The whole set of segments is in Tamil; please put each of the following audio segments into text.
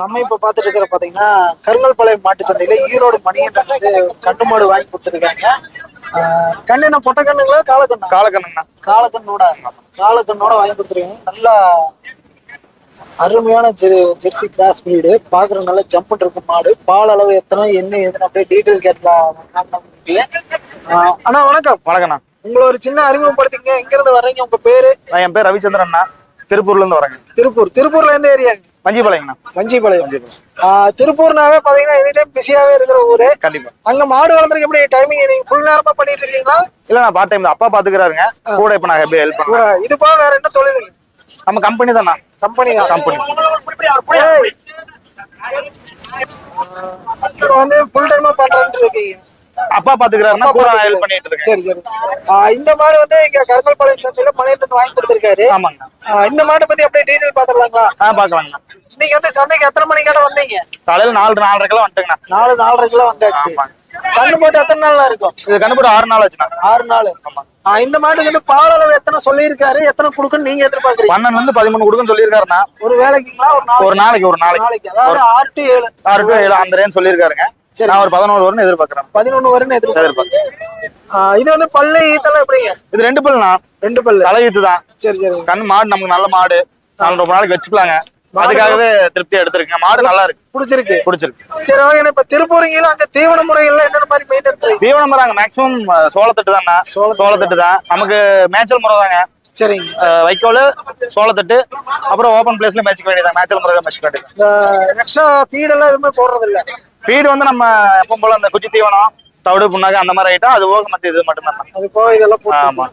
நம்ம இப்ப பாத்துட்டு இருக்கிற பாத்தீங்கன்னா கருங்கல்பாளையம் மாட்டு சந்தையில ஈரோடு மணியன் வந்து கண்டு மாடு வாங்கி கொடுத்துருக்காங்க. கண்ணு என்ன பொட்டை கண்ணுங்களா காலக்கண்ணா காலக்கண்ணுங்கண்ணா காலக்கண்ணோட காலக்கண்ணோட வாங்கி கொடுத்துருக்காங்க. நல்லா அருமையான ஜெர்சி கிராஸ் பிரீடு. பாக்குற நல்ல ஜம்ப் இருக்கும் மாடு. பால் அளவு எத்தனை என்ன எதுன்னு அப்படியே டீட்டெயில் கேட்கலாம் அண்ணா வணக்கம். வணக்கண்ணா உங்களை ஒரு சின்ன அறிமுகப்படுத்திங்க எங்க இருந்து வர்றீங்க? உங்க பேரு? என் பேர் ரவிச்சந்திரன்ண்ணா திருப்பூர்ல இருந்து வரேங்க. திருப்பூர். திருப்பூர்ல எந்த ஏரியாங்க? மஞ்சிபாளையங்கண்ணா வஞ்சிபாளையம் திருப்பூர்னாவே பாத்தீங்கன்னா எனி டைம் பிஸியாவே இருக்கிற ஊரு. கண்டிப்பா. அங்க மாடு வளர்த்துறதுக்கு எப்படி டைமிங் நீங்க ஃபுல் நேரமா பண்ணிட்டு இருக்கீங்களா? இல்ல நான் பார்ட் டைம் அப்பா பாத்துக்கிறாருங்க. கூட இப்ப நான் எப்படி ஹெல்ப் பண்ணுவேன் இது போக வேற என்ன தொழிலுங்க நம்ம கம்பெனி தானா கம்பெனி தான். கம்பெனி இப்போ வந்து ஃபுல் டைமா பண்றேன்னு இருக்கீங்க. அப்பா பாத்துக்கிறாருன்னா கூட ஹெல்ப் பண்ணிட்டு இருக்கேன். சரி சரி. ஆஹ் இந்த மாடு வந்து இங்க கருங்கல்பாளையம் சந்தையில மணியன் வாங்கி கொடுத்திருக்காரு. ஆமாங்க. ஆஹ் இந்த மாட்டை பத்தி அப்படியே டீடைல் பாத்துடலாங்களா? ஆ பாக்கலாங்கண்ணா நீங்க வந்து சந்தைக்கு எத்தனை மணிக்கான வந்தீங்க? காலையில நாலு நாலரைக்கெல்லாம் வந்துட்டுங்கண்ணா. நாலு நாலரைக்குள்ள வந்தாச்சு. ஆமாங்க. கண்ணு போட்டு எத்தனை நாள்லாம் இருக்கும்? இது கண்டுபிடி ஆறு நாள் ஆச்சுண்ணா. ஆறு நாள். ஆ, இந்த மாட்டுக்கு வந்து பால் அளவு எத்தனை சொல்லியிருக்காரு? எத்தனை கொடுக்குன்னு நீங்க எதிர்பார்க்கறீங்க? பன்னெண்டுல இருந்து பதிமூணு கொடுக்குன்னு சொல்லியிருக்காருண்ணா. ஒரு வேலைக்குங்களா? ஒரு நாள் ஒரு நாளைக்கு ஒரு நாளைக்கு. நாளைக்கு. அதாவது ஆறு டு ஏழு. ஆறு டு ஏழு அந்த ரேஞ்ச் சொல்லியிருக்காருங்க. நான் ஒரு பதினோரு வரும்னு எதிர்பார்க்கறேன். பதினொன்னு வரும்னு எதிர்பார்க்கறேன். இது வந்து பல்லு ஈத்தெல்லாம் எப்படிங்க? இது ரெண்டு பல்லுண்ணா. ரெண்டு பல்லு. தலையீத்து தான். சரி சரி. கண் மாடு நமக்கு நல்ல மாடு. நாலு ரொம்ப நாளைக்கு வச்சுக்கலாங்க. அதுக்காகவே திருப்தியா எடுத்திருக்கேன். மாடு நல்லா இருக்கு. பிடிச்சிருக்கு. பிடிச்சிருக்கு. சரி ஓகே. இப்ப திருப்பூரிங்களா அங்க தீவன முறைகள்லாம் என்னென்ன மாதிரி மெயின்டைன் பண்ணுறீங்க தீவனம் மராங்க மேக்ஸிமம் சோளத்தட்டு தானே. சோளத்தட்டு தான். நமக்கு மேய்ச்சல் முறை தாங்க. சரிங்க. வைக்கோல் சோளத்தட்டு அப்புறம் ஓப்பன் பிளேஸ்ல மேய்ச்சிக்க வேண்டியதான் மேய்ச்சல் முறையில மேய்ச்சிக்க வேண்டியது எக்ஸ்ட்ரா ஃபீடெல்லாம் எதுவுமே போடுறது இல்ல ஃபீடு வந்து நம்ம எப்பவும் போல அந்த குச்சி தீவனம் தவிடு புண்ணாக்கு அந்த மாதிரி ஐட்டம் அது போக மத்த இது மட்டும் தான் அது போக இதெல்லாம் ஆமா.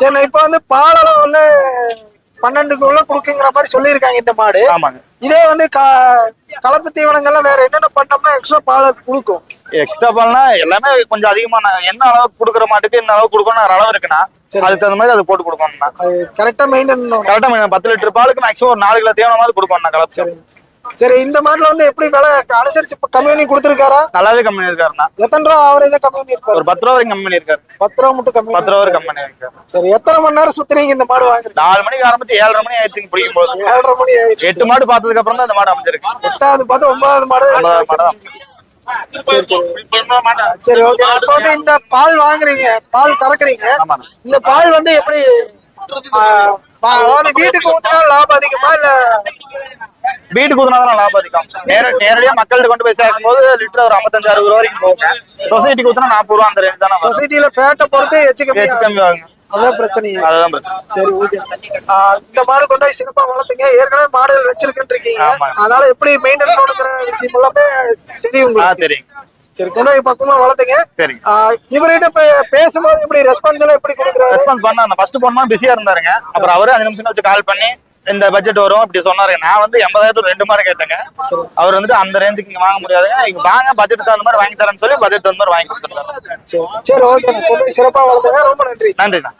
சரி இப்ப வந்து பால் அளவு வந்து பன்னெண்டுக்குள்ள கொடுக்குங்கிற மாதிரி சொல்லியிருக்காங்க இந்த மாடு. ஆமாங்க. இதே வந்து கலப்பு தீவனங்கள்லாம் வேற என்னென்ன பண்ணோம்னா எக்ஸ்ட்ரா பால் அது கொடுக்கும். எக்ஸ்ட்ரா பால்னா எல்லாமே கொஞ்சம் அதிகமான என்ன அளவுக்கு கொடுக்குற மாட்டுக்கு இந்த அளவுக்கு கொடுக்கணும் ஒரு அளவு இருக்குன்னா. அதுக்கு தகுந்த மாதிரி அது போட்டு கொடுக்கணும்னா. கரெக்டா மெயின்டைன் கரெக்டா பத்து லிட்டர் பாலுக்கு மேக்ஸிமம் ஒரு நாலு கிலோ தீவனமாவது கொடுக்கணும் கலப்பு. சரி இந்த மாட்டுல வந்து எப்படி விலை அனுசரிச்சு இப்ப கம்மி கொடுத்துருக்காரா? நல்லாவே கம்மி இருக்காருண்ணா. எத்தனை ரூபா ஆவரேஜா கம்மி பண்ணி இருப்பாரு? ஒரு பத்து ரூபா வரைக்கும் கம்மி பண்ணியிருக்காரு பத்து ரூபா மட்டும் கம்மி பத்து ரூபா வரைக்கும் கம்மி பண்ணியிருக்காரு சரி எத்தனை மணி நேரம் சுத்துறீங்க இந்த மாடு வாங்குறீங்க நாலு மணிக்கு ஆரம்பிச்சு ஏழரை மணி ஆயிடுச்சுங்க பிடிக்கும் போது ஏழரை மணி ஆயிடுச்சு. எட்டு மாடு பார்த்ததுக்கு அப்புறம் தான் இந்த மாடு அமைஞ்சிருக்கு. எட்டாவது பார்த்து ஒன்பதாவது மாடு ஒன்பதாவது மாடு தான். சரி ஓகே இப்போ வந்து இந்த பால் வாங்குறீங்க பால் கறக்குறீங்க. இந்த பால் வந்து எப்படி வீட்டுக்கு ஊத்துனா லாபம் அதிகமா இல்ல? வீட்டுக்கு ஊத்துனா தான் லாபம் அதிகம். நேர நேரடியா மக்கள்கிட்ட கொண்டு போய் சேர்க்கும் போது லிட்டர் ஒரு ஐம்பத்தஞ்சு அறுபது ரூபா வரைக்கும் போகும் சொசைட்டிக்கு ஊத்துனா நாற்பது ரூபா அந்த ரேஞ்ச் தானே. சொசைட்டில ஃபேட்டை பொறுத்து எச்சு கம்மி ஆகுங்க அதான் பிரச்சனையே. அதுதான் பிரச்சனை. சரி ஓகே இந்த மாடு கொண்டு போய் சிறப்பா வளர்த்துங்க. ஏற்கனவே மாடுகள் வச்சிருக்குன்னு இருக்கீங்க. அதனால எப்படி மெயின்டைன் பண்ணுங்கிற விஷயம் எல்லாமே தெரியும் தெரியும். சரி கொண்டு போய் பக்கமா வளர்த்துங்க. ஆ, இவர்கிட்ட பேசும்போது இப்படி ரெஸ்பான்ஸ் எல்லாம் எப்படி கொடுக்குறாரு? ரெஸ்பான்ஸ் பண்ண அந்த ஃபர்ஸ்ட் போன் பிஸியா இருந்தாருங்க. அப்புறம் அவரு அஞ்சு நிமிஷம் வச்சு கால் பண்ணி இந்த பட்ஜெட் வரும் இப்படி சொன்னாரு நான் வந்து எண்பதாயிரத்து ரெண்டு மாதிரி கேட்டேங்க. அவர் வந்துட்டு அந்த ரேஞ்சுக்கு இங்க வாங்க முடியாதுங்க. இங்க வாங்க பட்ஜெட் தகுந்த மாதிரி வாங்கி தரேன்னு சொல்லி பட்ஜெட் தகுந்த மாதிரி வாங்கி கொடுத்துருக்காரு. சரி சரி ஓகே சிறப்பா வளர்த்துங்க. ரொம்ப நன்றி. நன்றிண்ணா.